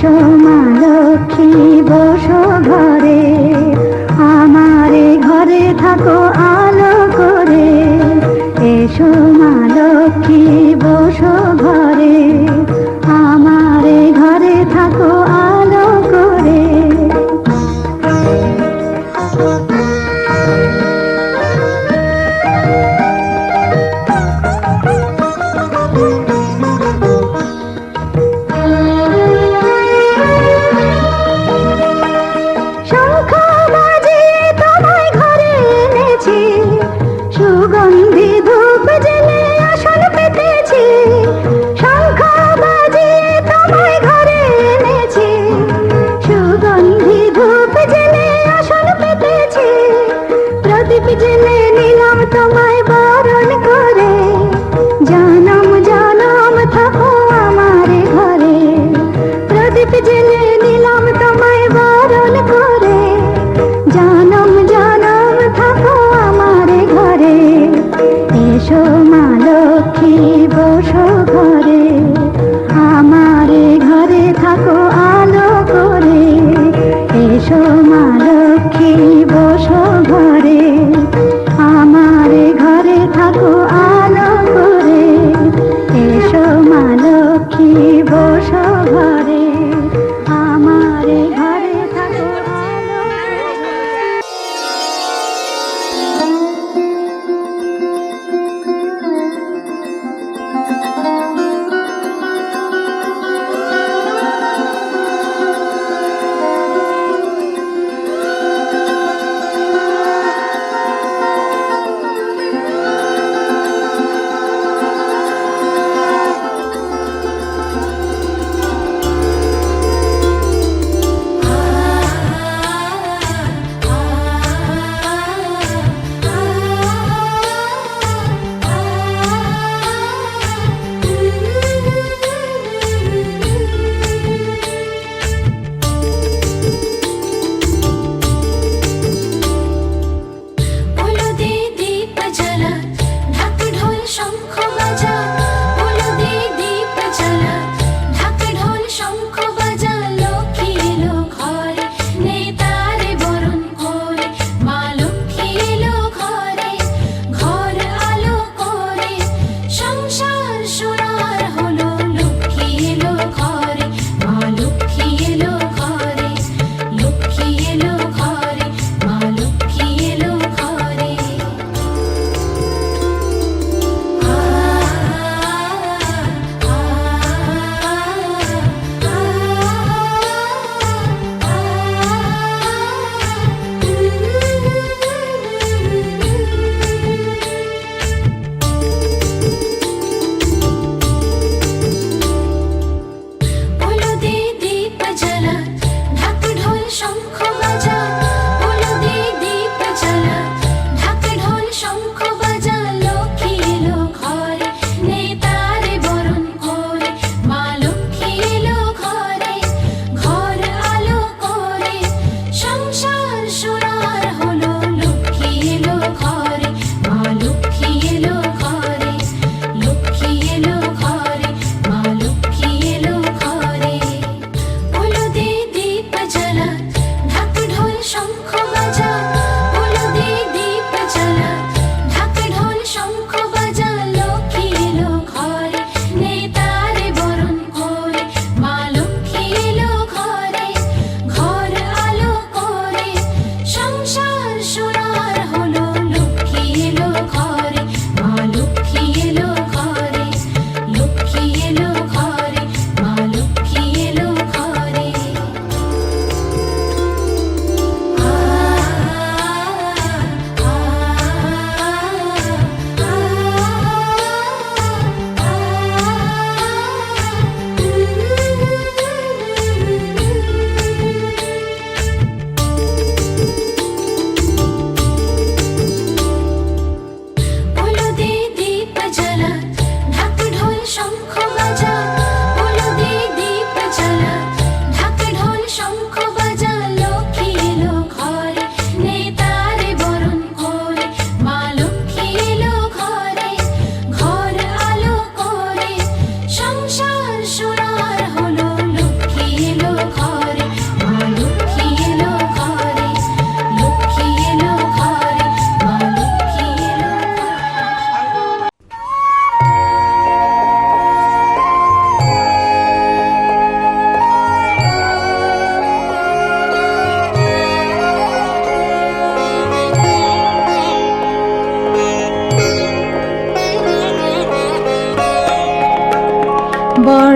show.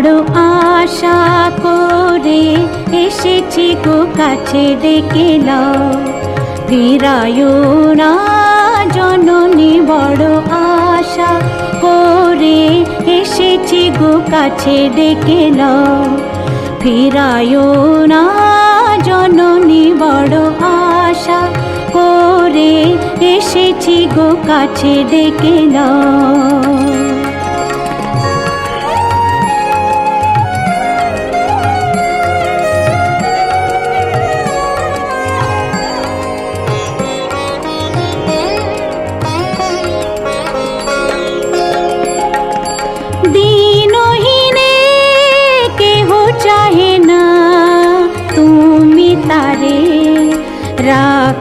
বড় আশা করে এসেছি গো কাছে ডেকে নাও। ফিরায় না জননী বড় আশা করে এসেছি গো কাছে ডেকে নাও। ফিরায় না জননী বড় আশা করে এসেছি গো কাছে ডেকে নাও।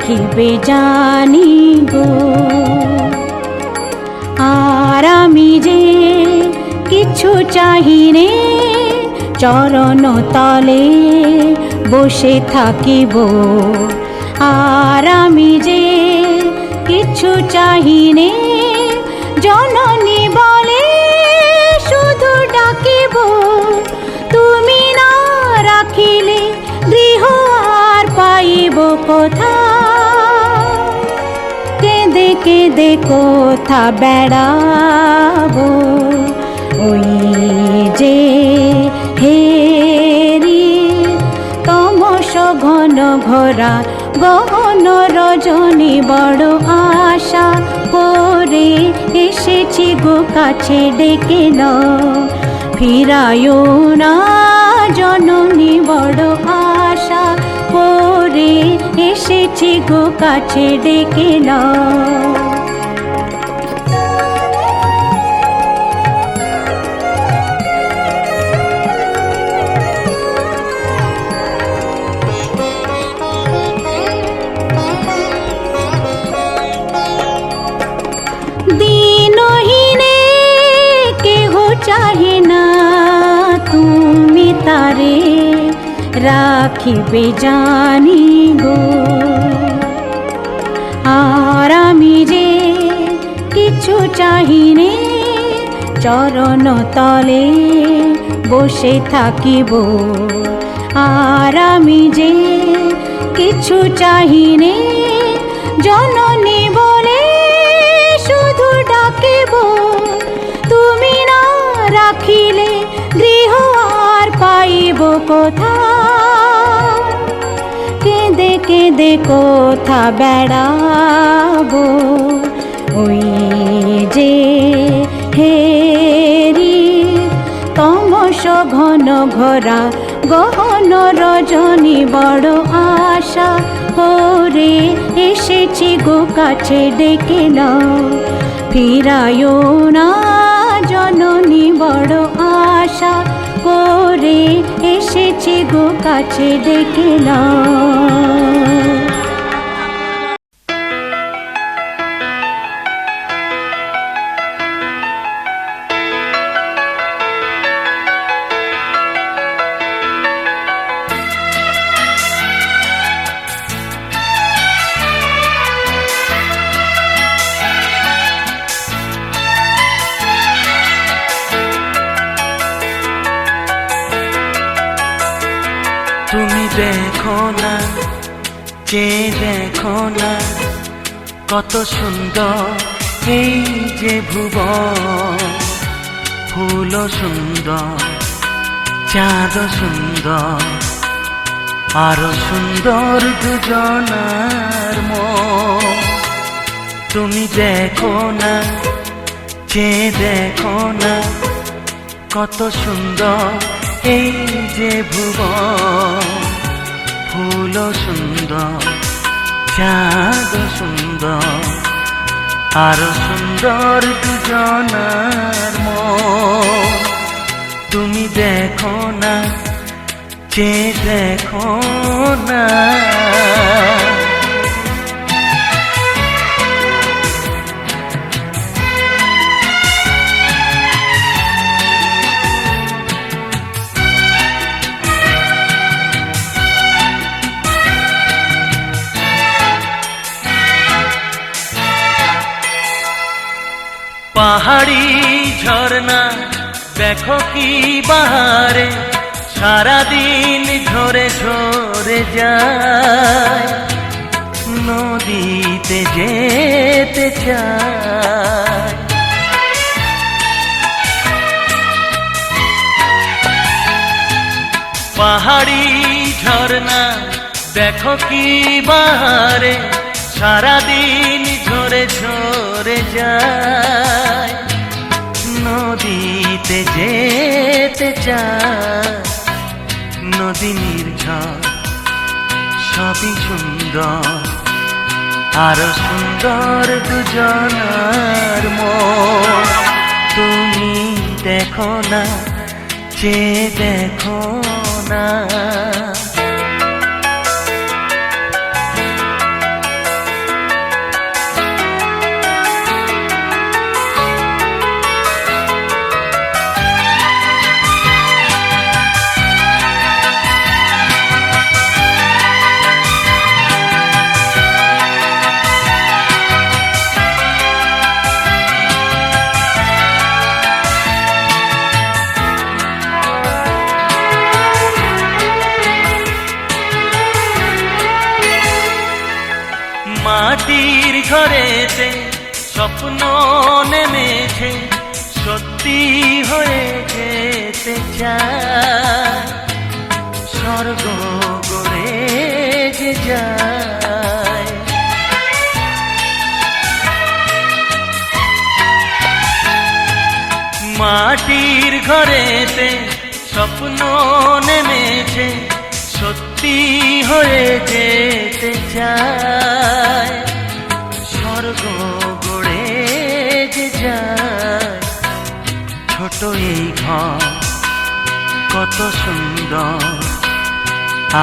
রাখিবে জানি গো? আর আমি যে কিছু চাহিনে চরণ তলে বসে থাকিব। আর আমি যে কিছু চাহিনে জননী বলে শুধু ডাকিব। তুমি না রাখিলে গৃহ আর পাইব কোথা কেঁদে কোথা বেড়াবো? ওই যে হেরি তমস ঘন ঘোরা গহন রজনী বড় আশা করে এসেছি গো কাছে ডেকে ন ফিরায় না জননী বড় আশা এসেছি গো কাছে ডেকে না রাখিবে জানি গো। আর আমি যে কিছু চাহিনে, চরণ তলে বসে থাকিব। আর আমি যে কিছু চাহিনে, জননী বলে শুধু ডাকিব। তুমি না রাখিলে পাইব কোথা কেঁদে কেঁদে কোথা বেড়াবো? ওই যে হেরি, তমস ঘন ঘোরা গহন রজনী, বড় আশা। করে এসেছি গো কাছে, ডেকে নাও। ফিরায় না জননী, বড় আশা। করে এসেছি গো কাছে ডেকে নাও। না যে দেখো না কত সুন্দর এই যে ভুব ফুল সুন্দর চাঁদ সুন্দর, আরও সুন্দর দুজনার মন। তুমি দেখো না যে দেখো না কত সুন্দর এই যে ভুব ফুল সুন্দর চাঁদ সুন্দর আর সুন্দর দুজনার মন। তুমি দেখো না যে দেখো না। পাহাড়ি ঝর্ণা, দেখো কি বাহারে, সারাদিন ঝরে ঝরে যায়। নদীতে যেতে চায়। পাহাড়ি ঝর্ণা, দেখো কি বাহারে, সারাদিন ঝরে ঝরে যায়। নদীতে যেতে চায়। নদী নির্ঝর, সবই সুন্দর, আরও সুন্দর দুজনার মন। তুমি দেখো না, যে দেখো না। মাটির ঘরেতে স্বপ্ন নেমেছে, সত্যি হয়ে যেতে চায়। স্বর্গ গড়ে যে যায়। মাটির ঘরেতে স্বপ্ন নেমেছে, সত্যি হয়ে যেতে চায়। ছোট এই ঘর, কত সুন্দর,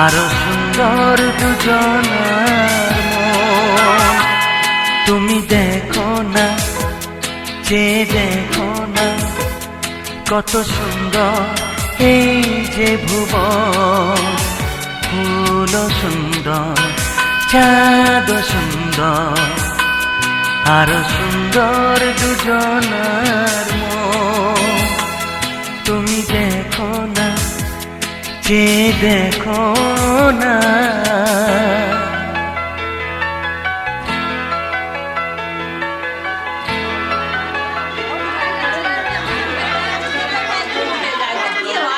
আরও সুন্দর দুজনার মন। তুমি দেখো না, যে দেখো না, কত সুন্দর এই যে ভুবন ফুল সুন্দর চাঁদ সুন্দর, আরও সুন্দর দুজনার দেখো না যে দেখো না।